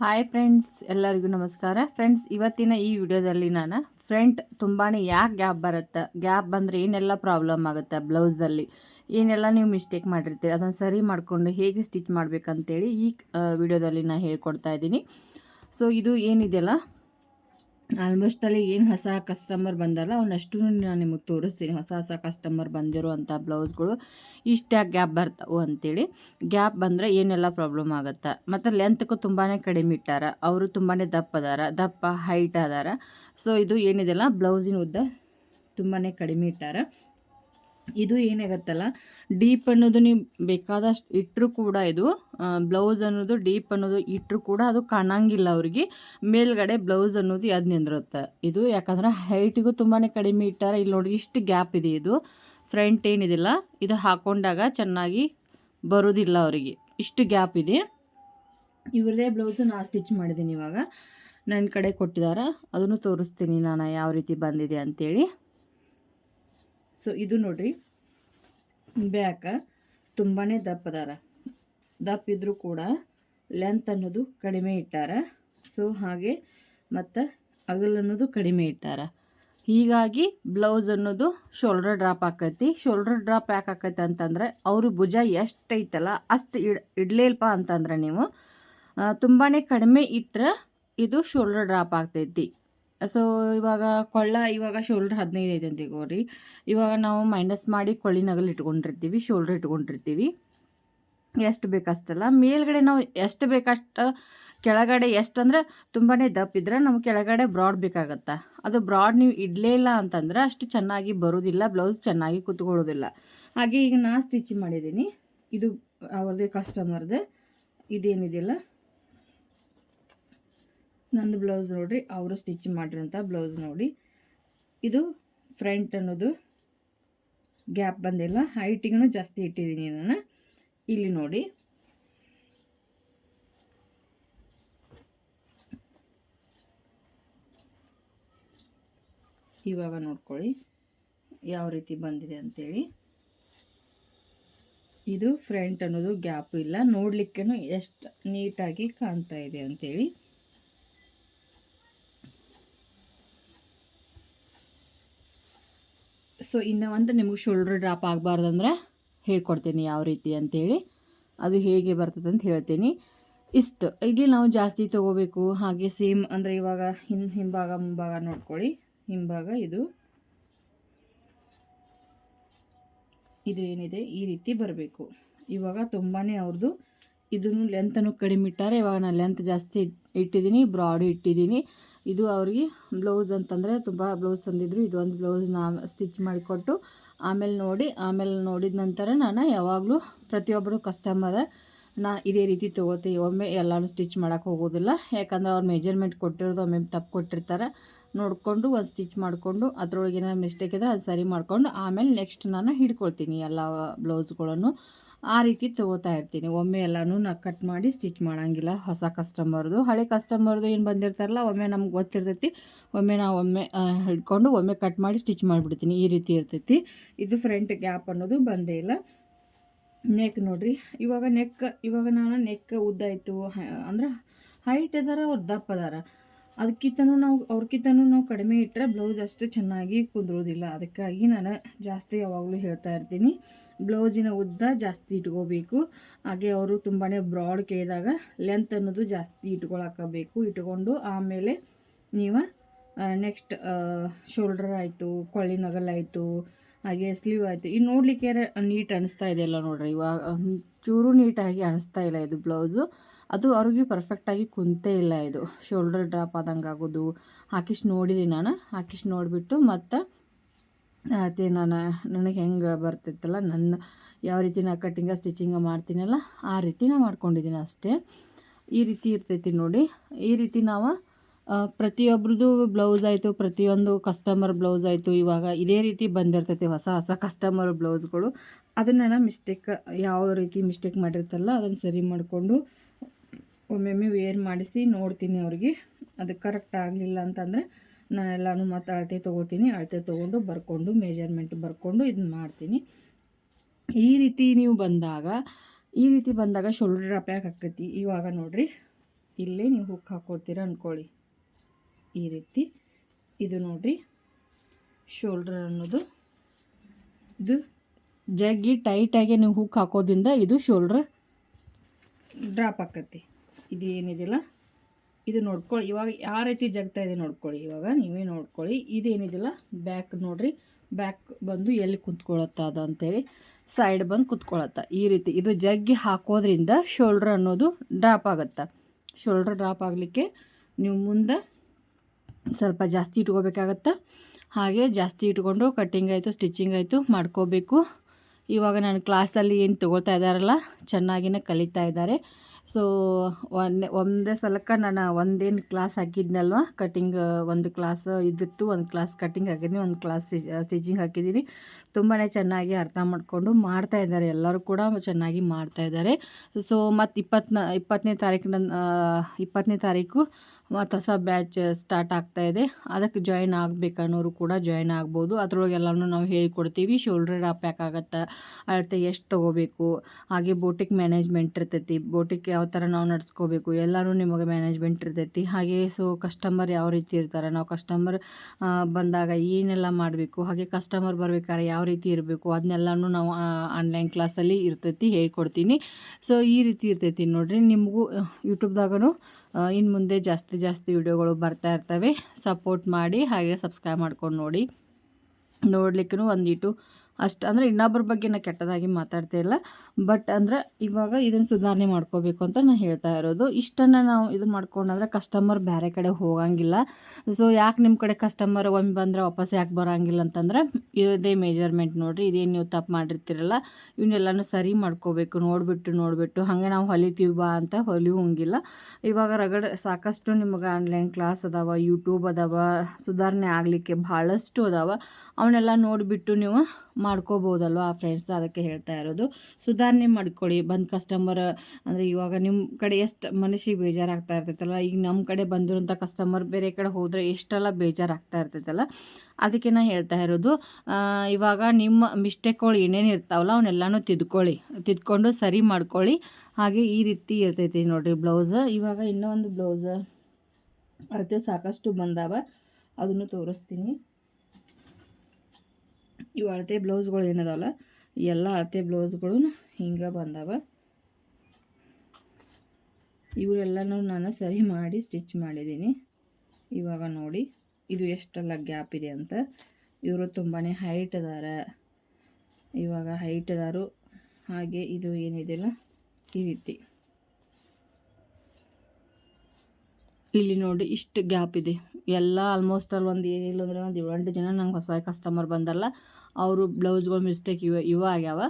Hi friends ಎಲ್ಲರಿಗೂ ನಮಸ್ಕಾರ. Friends ಇವತ್ತಿನ ಈ ವಿಡಿಯೋದಲ್ಲಿ ನಾನು ಫ್ರಂಟ್ ತುಂಬಾ ಯಾಕೆ ಗ್ಯಾಪ್ ಬರುತ್ತೆ? ಗ್ಯಾಪ್ ಬಂದರೆ ಏನೆಲ್ಲ ಪ್ರಾಬ್ಲಮ್ ಆಗುತ್ತೆ ಬ್ಲೌಸಲ್ಲಿ ಏನೆಲ್ಲ ನೀವು ಮಿಸ್ಟೇಕ್ ಮಾಡಿರ್ತೀರಿ? ಅದನ್ನು ಸರಿ ಮಾಡಿಕೊಂಡು ಹೇಗೆ ಸ್ಟಿಚ್ ಮಾಡಬೇಕಂತೇಳಿ ಈ ವಿಡಿಯೋದಲ್ಲಿ ನಾನು ಹೇಳ್ಕೊಡ್ತಾ ಇದ್ದೀನಿ. ಸೊ ಇದು ಏನಿದೆಯಲ್ಲ? ಆಲ್ಮೋಸ್ಟ್ ಅಲ್ಲಿ ಏನು ಹೊಸ ಕಸ್ಟಮರ್ ಬಂದಲ್ಲ ಅವನ್ನಷ್ಟು ನಾನು ನಿಮಗೆ ತೋರಿಸ್ತೀನಿ. ಹೊಸ ಹೊಸ ಕಸ್ಟಮರ್ ಬಂದಿರುವಂಥ ಬ್ಲೌಸ್ಗಳು ಇಷ್ಟ ಗ್ಯಾಪ್ ಬರ್ತಾವು ಅಂತೇಳಿ. ಗ್ಯಾಪ್ ಬಂದರೆ ಏನೆಲ್ಲ ಪ್ರಾಬ್ಲಮ್ ಆಗುತ್ತೆ? ಮತ್ತು ಲೆಂತ್ಗೂ ತುಂಬಾ ಕಡಿಮೆ ಇಟ್ಟಾರ, ಅವರು ತುಂಬಾ ದಪ್ಪ ಅದಾರ, ದಪ್ಪ ಹೈಟ್ ಅದಾರ. ಸೊ ಇದು ಏನಿದೆಲ್ಲ? ಬ್ಲೌಸಿನ ಉದ್ದ ತುಂಬಾ ಕಡಿಮೆ ಇಟ್ಟಾರ. ಇದು ಏನಾಗತ್ತಲ್ಲ? ಡೀಪ್ ಅನ್ನೋದು ನೀವು ಬೇಕಾದಷ್ಟು ಇಟ್ಟರು ಕೂಡ ಇದು ಬ್ಲೌಸ್ ಅನ್ನೋದು ಡೀಪ್ ಅನ್ನೋದು ಇಟ್ಟರು ಕೂಡ ಅದು ಕಾಣಂಗಿಲ್ಲ ಅವ್ರಿಗೆ. ಮೇಲ್ಗಡೆ ಬ್ಲೌಸ್ ಅನ್ನೋದು ಅದು ನಿಂದಿರುತ್ತೆ? ಇದು ಯಾಕಂದ್ರೆ ಹೈಟಿಗೂ ತುಂಬಾ ಕಡಿಮೆ ಇಟ್ಟಾರೆ. ಇಲ್ಲಿ ನೋಡಿ ಇಷ್ಟು ಗ್ಯಾಪ್ ಇದೆ ಇದು. ಫ್ರಂಟ್ ಏನಿದಿಲ್ಲ. ಇದು ಹಾಕೊಂಡಾಗ ಚೆನ್ನಾಗಿ ಬರೋದಿಲ್ಲ ಅವರಿಗೆ. ಇಷ್ಟು ಗ್ಯಾಪ್ ಇದೆ. ಇವ್ರದೇ ಬ್ಲೌಸು ನಾ ಸ್ಟಿಚ್ ಮಾಡಿದ್ದೀನಿ ಇವಾಗ. ನನ್ನ ಕಡೆ ಕೊಟ್ಟಿದ್ದಾರೆ ಅದನ್ನು ತೋರಿಸ್ತೀನಿ ನಾನು ಯಾವ ರೀತಿ ಬಂದಿದೆ ಅಂಥೇಳಿ ಸೊ ಇದು ನೋಡ್ರಿ. ಬ್ಯಾಕ ತುಂಬಾ ದಪ್ಪದಾರ ದಪ್ಪ ಇದ್ದರೂ ಕೂಡ ಲೆಂತ್ ಅನ್ನೋದು ಕಡಿಮೆ ಇಟ್ಟಾರ. ಸೊ ಹಾಗೆ ಮತ್ತು ಅಗಲನ್ನೋದು ಕಡಿಮೆ ಇಟ್ಟಾರ. ಹೀಗಾಗಿ ಬ್ಲೌಸ್ ಅನ್ನೋದು ಶೋಲ್ಡರ್ ಡ್ರಾಪ್ ಆಕೈತಿ. ಶೋಲ್ಡರ್ ಡ್ರಾಪ್ ಯಾಕೆ ಆಕೈತೆ ಅಂತಂದ್ರೆ ಅವರು ಭುಜ ಎಷ್ಟು ಐತಲ್ಲ ಅಷ್ಟು ಇಡ್, ಇಡ್ಲೇಲ್ಪ ಅಂತಂದ್ರೆ ನೀವು ತುಂಬಾ ಕಡಿಮೆ ಇಟ್ಟರೆ ಇದು ಶೋಲ್ಡರ್ ಡ್ರಾಪ್ ಆಗ್ತೈತಿ. ಸೊ ಇವಾಗ ಕೊಳ್ಳ ಇವಾಗ ಶೋಲ್ಡ್ರ್ ಹದಿನೈದು ಐದು ಅಂತ ಇಗೋರಿ ಇವಾಗ ನಾವು ಮೈನಸ್ ಮಾಡಿ ಕೊಳ್ಳಿ ನಗಲು ಇಟ್ಕೊಂಡಿರ್ತೀವಿ ಶೋಲ್ಡ್ರ್ ಇಟ್ಕೊಂಡಿರ್ತೀವಿ. ಎಷ್ಟು ಬೇಕಷ್ಟಲ್ಲ. ಮೇಲ್ಗಡೆ ನಾವು ಎಷ್ಟು ಬೇಕಷ್ಟು, ಕೆಳಗಡೆ ಎಷ್ಟು ಅಂದ್ರೆ ತುಂಬಾ ದಪ್ಪ ಇದ್ರೆ ನಮ್ಗೆ ಕೆಳಗಡೆ ಬ್ರಾಡ್ ಬೇಕಾಗತ್ತೆ. ಅದು ಬ್ರಾಡ್ ನೀವು ಇಡಲೇ ಇಲ್ಲ ಅಂತಂದ್ರೆ ಅಷ್ಟು ಚೆನ್ನಾಗಿ ಬರೋದಿಲ್ಲ ಬ್ಲೌಸ್ ಚೆನ್ನಾಗಿ ಕುತ್ಕೊಳ್ಳೋದಿಲ್ಲ. ಹಾಗೆ ಈಗ ನಾ ಸ್ಟಿಚ್ ಮಾಡಿದ್ದೀನಿ. ಇದು ಅವ್ರದ್ದೇ ಕಸ್ಟಮರ್ದು ಇದೇನಿದೆಯಲ್ಲ? ನಂದು ಬ್ಲೌಸ್ ನೋಡಿರಿ, ಅವರು ಸ್ಟಿಚ್ ಮಾಡಿರೋಂಥ ಬ್ಲೌಸ್ ನೋಡಿ. ಇದು ಫ್ರಂಟ್ ಅನ್ನೋದು ಗ್ಯಾಪ್ ಬಂದಿಲ್ಲ ಹೈಟಿಗೂ ಜಾಸ್ತಿ ಇಟ್ಟಿದ್ದೀನಿ ನಾನು. ಇಲ್ಲಿ ನೋಡಿ. ಇವಾಗ ನೋಡ್ಕೊಳ್ಳಿ, ಯಾವ ರೀತಿ ಬಂದಿದೆ ಅಂತೇಳಿ. ಇದು ಫ್ರಂಟ್ ಅನ್ನೋದು ಗ್ಯಾಪ್ ಇಲ್ಲ ನೋಡಲಿಕ್ಕೆ ಎಷ್ಟು ನೀಟಾಗಿ ಕಾಣ್ತಾ ಇದೆ ಅಂತೇಳಿ. ಸೊ ಇನ್ನು ಒಂದು ನಿಮಗೆ ಶೋಲ್ಡ್ರ್ ಡ್ರಾಪ್ ಆಗಬಾರ್ದಂದ್ರೆ ಹೇಳ್ಕೊಡ್ತೀನಿ ಯಾವ ರೀತಿ ಅಂತೇಳಿ. ಅದು ಹೇಗೆ ಬರ್ತದೆ ಅಂತ ಹೇಳ್ತೀನಿ. ಇಷ್ಟು, ಇಲ್ಲಿ ನಾವು ಜಾಸ್ತಿ ತೊಗೋಬೇಕು. ಹಾಗೆ ಸೇಮ್ ಅಂದರೆ ಇವಾಗ ಹಿಂ, ಹಿಂಭಾಗ, ಮುಂಭಾಗ ನೋಡ್ಕೊಳ್ಳಿ. ಹಿಂಭಾಗ ಇದು. ಇದು ಏನಿದೆ? ಈ ರೀತಿ ಬರಬೇಕು. ಇವಾಗ ತುಂಬಾ ಅವ್ರದ್ದು ಇದನ್ನು ಲೆಂತನ್ನು ಕಡಿಮೆ ಇಟ್ಟಾರೆ ಇವಾಗ ನಾನು ಲೆಂತ್ ಜಾಸ್ತಿ ಇಟ್ಟಿದ್ದೀನಿ ಬ್ರಾಡು ಇಟ್ಟಿದ್ದೀನಿ ಇದು ಅವ್ರಿಗೆ ಬ್ಲೌಸ್ ಅಂತಂದರೆ ತುಂಬ ಬ್ಲೌಸ್ ತಂದಿದ್ರು. ಇದೊಂದು ಬ್ಲೌಸ್ ನಾ ಸ್ಟಿಚ್ ಮಾಡಿಕೊಟ್ಟು ಆಮೇಲೆ ನೋಡಿ, ಆಮೇಲೆ ನೋಡಿದ ನಂತರ ನಾನು ಯಾವಾಗಲೂ ಪ್ರತಿಯೊಬ್ಬರು ಕಸ್ಟಮರ ನಾ ಇದೇ ರೀತಿ ತೊಗೋತೀವಿ. ಒಮ್ಮೆ ಎಲ್ಲನೂ ಸ್ಟಿಚ್ ಮಾಡೋಕ್ಕೆ ಹೋಗೋದಿಲ್ಲ. ಯಾಕಂದ್ರೆ ಅವ್ರು ಮೆಜರ್ಮೆಂಟ್ ಕೊಟ್ಟಿರೋದು, ಒಮ್ಮೆ ತಪ್ಪು ಕೊಟ್ಟಿರ್ತಾರೆ. ನೋಡಿಕೊಂಡು ಒಂದು ಸ್ಟಿಚ್ ಮಾಡಿಕೊಂಡು ಅದ್ರೊಳಗೆ ಏನಾದ್ರು ಮಿಸ್ಟೇಕ್ ಇದ್ದರೆ ಅದು ಸರಿ ಮಾಡಿಕೊಂಡು ಆಮೇಲೆ ನೆಕ್ಸ್ಟ್ ನಾನು ಹಿಡ್ಕೊಳ್ತೀನಿ ಎಲ್ಲ ಬ್ಲೌಸ್ಗಳನ್ನು ಆ ರೀತಿ ತೊಗೋತಾ ಇರ್ತೀನಿ. ಒಮ್ಮೆ ಎಲ್ಲನೂ ನಾ ಕಟ್ ಮಾಡಿ ಸ್ಟಿಚ್ ಮಾಡೋಂಗಿಲ್ಲ. ಹೊಸ ಕಸ್ಟಮರ್ದು ಹಳೆ ಕಸ್ಟಮರ್ದು ಏನು ಬಂದಿರ್ತಾರಲ್ಲ, ಒಮ್ಮೆ ನಮ್ಗೆ ಗೊತ್ತಿರ್ತೈತಿ. ಒಮ್ಮೆ ನಾವು ಒಮ್ಮೆ ಹಿಡ್ಕೊಂಡು ಒಮ್ಮೆ ಕಟ್ ಮಾಡಿ ಸ್ಟಿಚ್ ಮಾಡಿಬಿಡ್ತೀನಿ. ಈ ರೀತಿ ಇರ್ತೈತಿ. ಇದು ಫ್ರಂಟ್ ಗ್ಯಾಪ್ ಅನ್ನೋದು ಬಂದೇ ಇಲ್ಲ. ನೆಕ್ ನೋಡಿರಿ. ಇವಾಗ ನೆಕ್ ಇವಾಗ ನಾನು ನೆಕ್ ಉದ್ದ ಆಯಿತು. ಅಂದ್ರೆ ಹೈಟ್ ಅದಾರ, ಅವ್ರು ದಪ್ಪ ಅದಾರ. ಅದಕ್ಕಿಂತನೂ ನಾವು ಅವ್ರಕ್ಕಿಂತನೂ ನಾವು ಕಡಿಮೆ ಇಟ್ಟರೆ ಬ್ಲೌಸ್ ಅಷ್ಟು ಚೆನ್ನಾಗಿ ಕುದ್ರೋದಿಲ್ಲ. ಅದಕ್ಕಾಗಿ ನಾನು ಜಾಸ್ತಿ ಯಾವಾಗಲೂ ಹೇಳ್ತಾ ಇರ್ತೀನಿ. ಬ್ಲೌಸಿನ ಉದ್ದ ಜಾಸ್ತಿ ಇಟ್ಕೋಬೇಕು. ಹಾಗೆ ಅವರು ತುಂಬಾ ಬ್ರಾಡ್ ಕೇಳಿದಾಗ ಲೆಂತ್ ಅನ್ನೋದು ಜಾಸ್ತಿ ಇಟ್ಕೊಳಕಬೇಕು. ಇಟ್ಕೊಂಡು ಆಮೇಲೆ ನೀವು ನೆಕ್ಸ್ಟ್ ಶೋಲ್ಡರ್ ಆಯಿತು, ಕೊಳ್ಳಿ ನಗಲಾಯಿತು ಹಾಗೆ ಸ್ಲೀವ್ ಆಯಿತು. ಇನ್ನು ನೋಡಲಿಕ್ಕೆ ನೀಟ್ ಅನಿಸ್ತಾ ಇದೆಯಲ್ಲ ನೋಡ್ರಿ. ಇವಾಗ ಚೂರು ನೀಟಾಗಿ ಅನಿಸ್ತಾ ಇಲ್ಲ ಇದು ಬ್ಲೌಸು. ಅದು ಅವ್ರಿಗೆ ಪರ್ಫೆಕ್ಟಾಗಿ ಕುಂತೇ ಇಲ್ಲ ಇದು. ಶೋಲ್ಡರ್ ಡ್ರಾಪ್ ಆದಂಗೆ ಆಗೋದು ಹಾಕಿಸ್ ನೋಡಿದ್ದೀನಿ ನಾನು. ಹಾಕಿಸ್ ನೋಡಿಬಿಟ್ಟು ಮತ್ತು ಅದೇ ನಾನು, ನನಗೆ ಹೆಂಗೆ ಬರ್ತಿತ್ತಲ್ಲ, ನನ್ನ ಯಾವ ರೀತಿ ನಾ ಕಟ್ಟಿಂಗ ಸ್ಟಿಚಿಂಗ ಮಾಡ್ತೀನಲ್ಲ, ಆ ರೀತಿ ನಾನು ಮಾಡ್ಕೊಂಡಿದ್ದೀನಿ ಅಷ್ಟೇ. ಈ ರೀತಿ ಇರ್ತೈತಿ ನೋಡಿ. ಈ ರೀತಿ ನಾವು ಪ್ರತಿಯೊಬ್ರದ್ದು ಬ್ಲೌಸ್ ಆಯಿತು, ಪ್ರತಿಯೊಂದು ಕಸ್ಟಮರ್ ಬ್ಲೌಸ್ ಆಯಿತು, ಇವಾಗ ಇದೇ ರೀತಿ ಬಂದಿರ್ತೈತಿ ಹೊಸ ಹೊಸ ಕಸ್ಟಮರ್ ಬ್ಲೌಸ್ಗಳು ಅದನ್ನು ನಾನು ಮಿಸ್ಟೇಕ್ ಯಾವ ರೀತಿ ಮಿಸ್ಟೇಕ್ ಮಾಡಿರ್ತಲ್ಲ, ಅದನ್ನು ಸರಿ ಮಾಡಿಕೊಂಡು ಒಮ್ಮೊಮ್ಮೆ ವೇರ್ ಮಾಡಿಸಿ ನೋಡ್ತೀನಿ ಅವ್ರಿಗೆ. ಅದು ಕರೆಕ್ಟ್ ಆಗಲಿಲ್ಲ ಅಂತಂದರೆ ನಾನು ಎಲ್ಲಾನು ಮತ್ತು ಅಳತೆ ತೊಗೋತೀನಿ, ಅಳತೆ ತೊಗೊಂಡು ಬರ್ಕೊಂಡು ಮೆಜರ್ಮೆಂಟ್ ಬರ್ಕೊಂಡು ಇದನ್ನ ಮಾಡ್ತೀನಿ. ಈ ರೀತಿ ನೀವು ಬಂದಾಗ, ಈ ರೀತಿ ಬಂದಾಗ ಶೋಲ್ಡ್ರ್ ಡ್ರಾಪ್ ಯಾಕೆ ಆಕೈತಿ ಇವಾಗ ನೋಡಿರಿ, ಇಲ್ಲೇ ನೀವು ಹುಕ್ ಹಾಕ್ಕೊಳ್ತೀರ ಅಂದ್ಕೊಳ್ಳಿ ಈ ರೀತಿ, ಇದು ನೋಡಿರಿ ಶೋಲ್ಡ್ರ್ ಅನ್ನೋದು, ಇದು ಜಗ್ಗಿ ಟೈಟಾಗಿ ನೀವು ಹುಕ್ ಹಾಕೋದ್ರಿಂದ ಇದು ಶೋಲ್ಡ್ರ್ ಡ್ರಾಪ್ ಆಕತಿ. ಇದು ಏನಿದೆಯಲ್ಲ ಇದು ನೋಡ್ಕೊಳ್ಳಿ ಇವಾಗ ಯಾವ ರೀತಿ ಜಗ್ತಾ ಇದೆ ನೋಡ್ಕೊಳ್ಳಿ ಇವಾಗ ನೀವೇ ನೋಡ್ಕೊಳ್ಳಿ ಇದೇನಿದಿಲ್ಲ? ಬ್ಯಾಕ್ ನೋಡ್ರಿ. ಬ್ಯಾಕ್ ಬಂದು ಎಲ್ಲಿ ಕುಂತ್ಕೊಳತ್ತ ಅದು ಅಂತೇಳಿ ಸೈಡ್ ಬಂದು ಕುತ್ಕೊಳತ್ತ. ಈ ರೀತಿ ಇದು ಜಗ್ಗಿ ಹಾಕೋದ್ರಿಂದ ಶೋಲ್ಡ್ರ್ ಅನ್ನೋದು ಡ್ರಾಪ್ ಆಗುತ್ತೆ. ಶೋಲ್ಡ್ರ್ ಡ್ರಾಪ್ ಆಗಲಿಕ್ಕೆ ನೀವು ಮುಂದೆ ಸ್ವಲ್ಪ ಜಾಸ್ತಿ ಇಟ್ಕೋಬೇಕಾಗತ್ತೆ. ಹಾಗೆ ಜಾಸ್ತಿ ಇಟ್ಕೊಂಡು ಕಟ್ಟಿಂಗ್ ಆಯಿತು ಸ್ಟಿಚಿಂಗ್ ಆಯಿತು ಮಾಡ್ಕೋಬೇಕು. ಇವಾಗ ನಾನು ಕ್ಲಾಸಲ್ಲಿ ಏನು ತೊಗೊಳ್ತಾ ಇದ್ದಾರಲ್ಲ, ಚೆನ್ನಾಗಿನೇ ಕಲಿತಾ ಇದ್ದಾರೆ. ಸೊ ಒಂದೇ ಒಂದೇ ಸಲಕ್ಕೆ ನಾನು ಒಂದೇನು ಕ್ಲಾಸ್ ಹಾಕಿದ್ನಲ್ವ ಕಟಿಂಗ್ ಒಂದು ಕ್ಲಾಸ್ ಇದ್ದಿತ್ತು, ಒಂದು ಕ್ಲಾಸ್ ಕಟ್ಟಿಂಗ್ ಹಾಕಿದ್ದೀನಿ, ಒಂದು ಕ್ಲಾಸ್ ಸ್ಟಿಚಿಂಗ್ ಹಾಕಿದ್ದೀನಿ. ತುಂಬಾ ಚೆನ್ನಾಗಿ ಅರ್ಥ ಮಾಡಿಕೊಂಡು ಮಾಡ್ತಾ ಇದ್ದಾರೆ. ಎಲ್ಲರೂ ಕೂಡ ಚೆನ್ನಾಗಿ ಮಾಡ್ತಾ ಇದ್ದಾರೆ. ಸೊ ಮತ್ತು ಇಪ್ಪತ್ತನ ಇಪ್ಪತ್ತನೇ ತಾರೀಕಿನ ಇಪ್ಪತ್ತನೇ ತಾರೀಕು ಮತ್ತು ಹೊಸ ಬ್ಯಾಚ್ ಸ್ಟಾರ್ಟ್ ಆಗ್ತಾ ಇದೆ. ಅದಕ್ಕೆ ಜಾಯ್ನ್ ಆಗಬೇಕನ್ನೋರು ಕೂಡ ಜಾಯ್ನ್ ಆಗ್ಬೋದು. ಅದರೊಳಗೆಲ್ಲನೂ ನಾವು ಹೇಳಿಕೊಡ್ತೀವಿ. ಶೋಲ್ಡ್ರ್ ಡ್ರಾಪ್ ಯಾಕಾಗತ್ತೆ ಅಳತೆ ಎಷ್ಟು ತೊಗೋಬೇಕು? ಹಾಗೆ ಬೋಟಿಕ್ ಮ್ಯಾನೇಜ್ಮೆಂಟ್ ಇರ್ತೈತಿ. ಬೋಟಿಕ್ ಯಾವ ಥರ ನಾವು ನಡೆಸ್ಕೋಬೇಕು? ಎಲ್ಲನೂ ನಿಮಗೆ ಮ್ಯಾನೇಜ್ಮೆಂಟ್ ಇರ್ತೈತಿ. ಹಾಗೆ ಸೊ ಕಸ್ಟಮರ್ ಯಾವ ರೀತಿ ಇರ್ತಾರೆ? ನಾವು ಕಸ್ಟಮರ್ ಬಂದಾಗ ಏನೆಲ್ಲ ಮಾಡಬೇಕು? ಹಾಗೆ ಕಸ್ಟಮರ್ ಬರ್ಬೇಕಾದ್ರೆ ಯಾವ ರೀತಿ ಇರಬೇಕು? ಅದನ್ನೆಲ್ಲನೂ ನಾವು ಆನ್ಲೈನ್ ಕ್ಲಾಸಲ್ಲಿ ಇರ್ತೈತಿ ಹೇಳ್ಕೊಡ್ತೀನಿ. ಸೊ ಈ ರೀತಿ ಇರ್ತೈತಿ ನೋಡಿರಿ. ನಿಮಗೂ ಯೂಟ್ಯೂಬ್ದಾಗೂ ಇನ್ನು ಮುಂದೆ ಜಾಸ್ತಿ ಜಾಸ್ತಿ ವಿಡಿಯೋಗಳು ಬರ್ತಾ ಇರ್ತವೆ. ಸಪೋರ್ಟ್ ಮಾಡಿ ಹಾಗೆ ಸಬ್ಸ್ಕ್ರೈಬ್ ಮಾಡ್ಕೊಂಡು ನೋಡಿ. ನೋಡ್ಲಿಕ್ಕೂ ಒಂದಿಟ್ಟು ಅಷ್ಟು ಅಂದರೆ ಇನ್ನೊಬ್ಬರ ಬಗ್ಗೆ ನಾನು ಕೆಟ್ಟದಾಗಿ ಮಾತಾಡ್ತಾ ಇಲ್ಲ. ಬಟ್ ಅಂದರೆ ಇವಾಗ ಇದನ್ನು ಸುಧಾರಣೆ ಮಾಡ್ಕೋಬೇಕು ಅಂತ ನಾನು ಹೇಳ್ತಾ ಇರೋದು. ಇಷ್ಟನ್ನು ನಾವು ಇದು ಮಾಡ್ಕೊಂಡಂದ್ರೆ ಕಸ್ಟಮರ್ ಬೇರೆ ಕಡೆ ಹೋಗಂಗಿಲ್ಲ. ಸೊ ಯಾಕೆ ನಿಮ್ಮ ಕಡೆ ಕಸ್ಟಮರ್ ಒಮ್ಮೆ ಬಂದರೆ ವಾಪಸ್ ಯಾಕೆ ಬರೋಂಗಿಲ್ಲ ಅಂತಂದ್ರೆ, ಇದೇ ಮೇಜರ್ಮೆಂಟ್ ನೋಡಿರಿ, ಇದೇನು ನೀವು ತಪ್ಪು ಮಾಡಿರ್ತೀರಲ್ಲ, ಇವನ್ನೆಲ್ಲನೂ ಸರಿ ಮಾಡ್ಕೋಬೇಕು, ನೋಡಿಬಿಟ್ಟು ನೋಡಿಬಿಟ್ಟು, ಹಾಗೆ ನಾವು ಹೊಲಿತೀವಿ ಬಾ ಅಂತ ಹೊಲಿಯೋಂಗಿಲ್ಲ. ಇವಾಗ ರಗಡ ಸಾಕಷ್ಟು ನಿಮಗೆ ಆನ್ಲೈನ್ ಕ್ಲಾಸ್ ಅದಾವ ಯೂಟ್ಯೂಬ್ ಅದಾವ, ಸುಧಾರಣೆ ಆಗಲಿಕ್ಕೆ ಭಾಳಷ್ಟು ಅದಾವ. ಅವನ್ನೆಲ್ಲ ನೋಡಿಬಿಟ್ಟು ನೀವು ಮಾಡ್ಕೋಬೋದಲ್ವ ಆ ಫ್ರೆಂಡ್ಸ್ ಅದಕ್ಕೆ ಹೇಳ್ತಾ ಇರೋದು. ಸುಧಾರಣೆ ಮಾಡ್ಕೊಳ್ಳಿ, ಬಂದು ಕಸ್ಟಮರ್ ಅಂದರೆ ಇವಾಗ ನಿಮ್ಮ ಕಡೆ ಎಷ್ಟು ಮನಸ್ಸಿಗೆ ಬೇಜಾರಾಗ್ತಾ ಇರ್ತೈತಲ್ಲ, ಈಗ ನಮ್ಮ ಕಡೆ ಬಂದಿರೋಂಥ ಕಸ್ಟಮರ್ ಬೇರೆ ಕಡೆ ಹೋದರೆ ಎಷ್ಟೆಲ್ಲ ಬೇಜಾರಾಗ್ತಾ ಇರ್ತೈತಲ್ಲ, ಅದಕ್ಕೆ ನಾನು ಹೇಳ್ತಾ ಇರೋದು ಇವಾಗ ನಿಮ್ಮ ಮಿಸ್ಟೇಕ್ಗಳು ಏನೇನು ಇರ್ತಾವಲ್ಲ ಅವನ್ನೆಲ್ಲನೂ ತಿದ್ಕೊಳ್ಳಿ, ತಿದ್ಕೊಂಡು ಸರಿ ಮಾಡ್ಕೊಳ್ಳಿ. ಹಾಗೆ ಈ ರೀತಿ ಇರ್ತೈತಿ ನೋಡಿರಿ ಬ್ಲೌಸ್ ಇವಾಗ ಇನ್ನೂ ಒಂದು ಬ್ಲೌಸ್ ಸಾಕಷ್ಟು ಬಂದಾವ, ಅದನ್ನು ತೋರಿಸ್ತೀನಿ. ಇವು ಅಳತೆ ಬ್ಲೌಸ್ಗಳು ಏನದಾವಲ್ಲ ಎಲ್ಲ ಅಳತೆ ಬ್ಲೌಸ್ಗಳು ಹಿಂಗೆ ಬಂದಾವ. ಇವರೆಲ್ಲನೂ ನಾನು ಸರಿ ಮಾಡಿ ಸ್ಟಿಚ್ ಮಾಡಿದ್ದೀನಿ. ಇವಾಗ ನೋಡಿ, ಇದು ಎಷ್ಟೆಲ್ಲ ಗ್ಯಾಪ್ ಇದೆ ಅಂತ. ಇವರು ತುಂಬಾ ಹೈಟ್ ಅದಾರ ಇವಾಗ ಹೈಟ್ ಅದಾರು ಹಾಗೆ ಇದು ಏನಿದೆಯಲ್ಲ, ಈ ರೀತಿ. ಇಲ್ಲಿ ನೋಡಿ ಇಷ್ಟು ಗ್ಯಾಪ್ ಇದೆ. ಎಲ್ಲ ಆಲ್ಮೋಸ್ಟ್ ಅಲ್ಲಿ ಒಂದು ಏನಿಲ್ಲ ಅಂದರೆ ಒಂದು ಏಳೆಂಟು ಜನ ನಂಗೆ ಹೊಸ ಕಸ್ಟಮರ್ ಬಂದಲ್ಲ. ಅವರು ಬ್ಲೌಸ್ಗಳು ಮಿಸ್ಟೇಕ್ ಇವೆ ಇವ ಆಗ್ಯಾವ.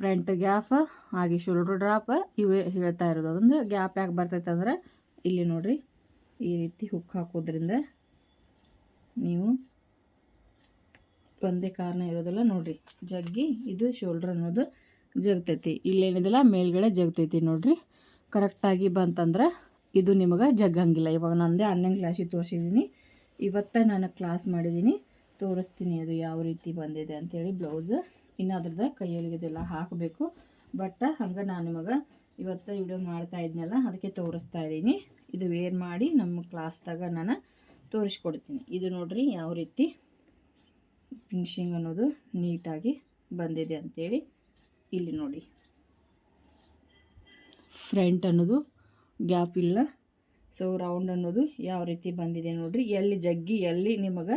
ಫ್ರಂಟ್ ಗ್ಯಾಪ್ ಹಾಗೆ ಶೋಲ್ಡ್ರ್ ಡ್ರಾಪ್ ಇವೇ ಹೇಳ್ತಾ ಇರೋದು. ಅದಂದ್ರೆ ಗ್ಯಾಪ್ ಯಾಕೆ ಬರ್ತೈತೆ ಅಂದ್ರೆ ಇಲ್ಲಿ ನೋಡಿರಿ, ಈ ರೀತಿ ಹುಕ್ ಹಾಕೋದ್ರಿಂದ ನೀವು ಒಂದೇ ಕಾರಣ ಇರೋದಿಲ್ಲ ನೋಡಿರಿ. ಜಗ್ಗಿ ಇದು ಶೋಲ್ಡ್ರ್ ಅನ್ನೋದು ಜಗ್ತೈತಿ. ಇಲ್ಲೇನಿದಿಲ್ಲ ಮೇಲ್ಗಡೆ ಜಗ್ತೈತಿ ನೋಡಿರಿ. ಕರೆಕ್ಟಾಗಿ ಬಂತಂದ್ರೆ ಇದು ನಿಮಗೆ ಜಗ್ಗಂಗಿಲ್ಲ. ಇವಾಗ ನಂದೇ ಆನ್ಲೈನ್ ಕ್ಲಾಸಿಗೆ ತೋರಿಸಿದ್ದೀನಿ. ಇವತ್ತೇ ನಾನು ಕ್ಲಾಸ್ ಮಾಡಿದ್ದೀನಿ. ತೋರಿಸ್ತೀನಿ ಅದು ಯಾವ ರೀತಿ ಬಂದಿದೆ ಅಂಥೇಳಿ ಬ್ಲೌಸ್ ಇನ್ನು ಅದ್ರದ್ದು ಕೈಯೊಳಗಿದೆಲ್ಲ ಹಾಕಬೇಕು. ಬಟ್ ಹಂಗೆ ನಾನು ನಿಮಗೆ ಇವತ್ತು ವಿಡಿಯೋ ಮಾಡ್ತಾ ಇದ್ನಲ್ಲ, ಅದಕ್ಕೆ ತೋರಿಸ್ತಾ ಇದ್ದೀನಿ. ಇದು ವೇರ್ ಮಾಡಿ ನಮ್ಮ ಕ್ಲಾಸ್ದಾಗ ನಾನು ತೋರಿಸ್ಕೊಡ್ತೀನಿ. ಇದು ನೋಡ್ರಿ ಯಾವ ರೀತಿ ಫಿನಿಶಿಂಗ್ ಅನ್ನೋದು ನೀಟಾಗಿ ಬಂದಿದೆ ಅಂಥೇಳಿ ಇಲ್ಲಿ ನೋಡಿ. ಫ್ರಂಟ್ ಅನ್ನೋದು ಗ್ಯಾಪ್ ಇಲ್ಲ. ಸೊ ರೌಂಡ್ ಅನ್ನೋದು ಯಾವ ರೀತಿ ಬಂದಿದೆ ನೋಡಿರಿ. ಎಲ್ಲಿ ಜಗ್ಗಿ, ಎಲ್ಲಿ ನಿಮಗೆ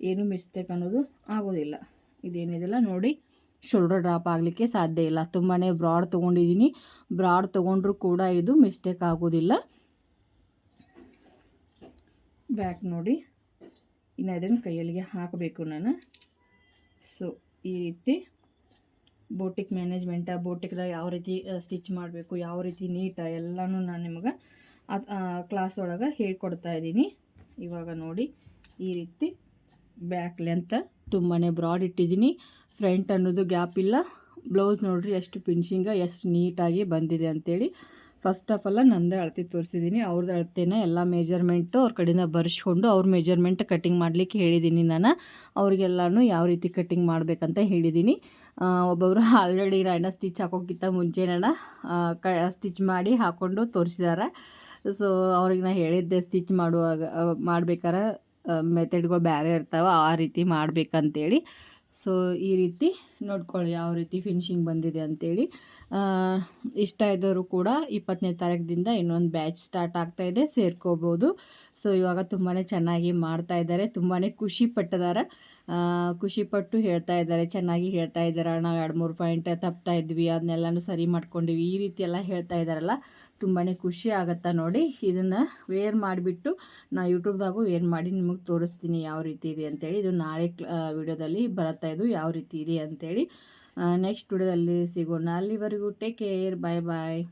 ಏನು ಮಿಸ್ಟೇಕ್ ಅನ್ನೋದು ಆಗೋದಿಲ್ಲ. ಇದೇನಿದೆಲ್ಲ ನೋಡಿ ಶೋಲ್ಡರ್ ಡ್ರಾಪ್ ಆಗಲಿಕ್ಕೆ ಸಾಧ್ಯ ಇಲ್ಲ. ತುಂಬಾ ಬ್ರಾಡ್ ತೊಗೊಂಡಿದ್ದೀನಿ. ಬ್ರಾಡ್ ತೊಗೊಂಡ್ರೂ ಕೂಡ ಇದು ಮಿಸ್ಟೇಕ್ ಆಗೋದಿಲ್ಲ. ಬ್ಯಾಕ್ ನೋಡಿ, ಇನ್ನು ಅದನ್ನು ಕೈಯಲ್ಲಿಗೆ ಹಾಕಬೇಕು ನಾನು. ಸೊ ಈ ರೀತಿ ಬೋಟಿಕ್ ಮ್ಯಾನೇಜ್ಮೆಂಟ ಬೋಟಿಕ್ದಾಗ ಯಾವ ರೀತಿ ಸ್ಟಿಚ್ ಮಾಡಬೇಕು, ಯಾವ ರೀತಿ ನೀಟ ಎಲ್ಲನೂ ನಾನು ನಿಮಗೆ ಕ್ಲಾಸ್ ಒಳಗೆ ಹೇಳ್ಕೊಡ್ತಾ ಇದ್ದೀನಿ. ಇವಾಗ ನೋಡಿ, ಈ ರೀತಿ ಬ್ಯಾಕ್ ಲೆಂತ್ ತುಂಬಾ ಬ್ರಾಡ್ ಇಟ್ಟಿದ್ದೀನಿ. ಫ್ರಂಟ್ ಅನ್ನೋದು ಗ್ಯಾಪ್ ಇಲ್ಲ. ಬ್ಲೌಸ್ ನೋಡಿರಿ, ಎಷ್ಟು ಫಿನಿಶಿಂಗ ಎಷ್ಟು ನೀಟಾಗಿ ಬಂದಿದೆ ಅಂಥೇಳಿ ಫಸ್ಟ್ ಆಫ್ ಆಲ್ ನಂದೇ ಅಳತೆ ತೋರಿಸಿದ್ದೀನಿ ಅವ್ರದ್ದು ಅಳತೆನ ಎಲ್ಲ ಮೇಜರ್ಮೆಂಟು ಅವ್ರ ಕಡೆಯಿಂದ ಬರ್ಸ್ಕೊಂಡು ಅವ್ರ ಮೆಜರ್ಮೆಂಟ್ ಕಟಿಂಗ್ ಮಾಡಲಿಕ್ಕೆ ಹೇಳಿದ್ದೀನಿ ನಾನು. ಅವ್ರಿಗೆಲ್ಲನೂ ಯಾವ ರೀತಿ ಕಟ್ಟಿಂಗ್ ಮಾಡಬೇಕಂತ ಹೇಳಿದ್ದೀನಿ ಒಬ್ಬೊಬ್ಬರು ಒಬ್ಬೊಬ್ರು ಆಲ್ರೆಡಿ ನಾನು ಸ್ಟಿಚ್ ಹಾಕೋಕ್ಕಿಂತ ಮುಂಚೆನ ಕ ಸ್ಟಿಚ್ ಮಾಡಿ ಹಾಕ್ಕೊಂಡು ತೋರಿಸಿದ್ದಾರೆ ಸೊ ಅವ್ರಿಗೆ ನಾನು ಹೇಳಿದ್ದೆ ಸ್ಟಿಚ್ ಮಾಡುವಾಗ ಮಾಡ್ಬೇಕಾರೆ ಮೆಥಡ್ಗಳು ಬೇರೆ ಇರ್ತಾವೆ, ಆ ರೀತಿ ಮಾಡ್ಬೇಕಂತೇಳಿ. ಸೊ, ಈ ರೀತಿ ನೋಡ್ಕೊಳ್ಳಿ ಯಾವ ರೀತಿ ಫಿನಿಶಿಂಗ್ ಬಂದಿದೆ ಅಂತೇಳಿ. ಇಷ್ಟ ಇದ್ದವರು ಕೂಡ ಇಪ್ಪತ್ತನೇ ತಾರೀಕಿನಿಂದ ಇನ್ನೊಂದು ಬ್ಯಾಚ್ ಸ್ಟಾರ್ಟ್ ಆಗ್ತಾ ಇದೆ, ಸೇರ್ಕೋಬೋದು. ಸೊ, ಇವಾಗ ತುಂಬಾ ಚೆನ್ನಾಗಿ ಮಾಡ್ತಾ ಇದ್ದಾರೆ ತುಂಬಾ ಖುಷಿ ಪಟ್ಟಿದ್ದಾರೆ. ಖುಷಿಪಟ್ಟು ಹೇಳ್ತಾ ಇದ್ದಾರೆ, ಚೆನ್ನಾಗಿ ಹೇಳ್ತಾ ಇದ್ದಾರೆ ನಾವು ಎರಡು ಮೂರು ಪಾಯಿಂಟ್ ತಪ್ತಾ ಇದ್ವಿ, ಅದನ್ನೆಲ್ಲನೂ ಸರಿ ಮಾಡ್ಕೊಂಡಿವಿ, ಈ ರೀತಿ ಎಲ್ಲ ಹೇಳ್ತಾ ಇದ್ದಾರಲ್ಲ ತುಂಬಾ ಖುಷಿ ಆಗುತ್ತಾ ನೋಡಿ, ಇದನ್ನು ವೇರ್ ಮಾಡಿಬಿಟ್ಟು ನಾ ಯೂಟ್ಯೂಬ್ದಾಗು ವೇರ್ ಮಾಡಿ ನಿಮಗೆ ತೋರಿಸ್ತೀನಿ ಯಾವ ರೀತಿ ಇದೆ ಅಂತೇಳಿ, ಇದು ನಾಳೆ ವಿಡಿಯೋದಲ್ಲಿ ಬರುತ್ತಾ ಇದು, ಯಾವ ರೀತಿ ಇದೆ ಅಂತೇಳಿ ನೆಕ್ಸ್ಟ್ ವಿಡಿಯೋದಲ್ಲಿ ಸಿಗೋಣ, ಅಲ್ಲಿವರೆಗೂ ಟೇಕ್ ಕೇರ್ ಬಾಯ್ ಬಾಯ್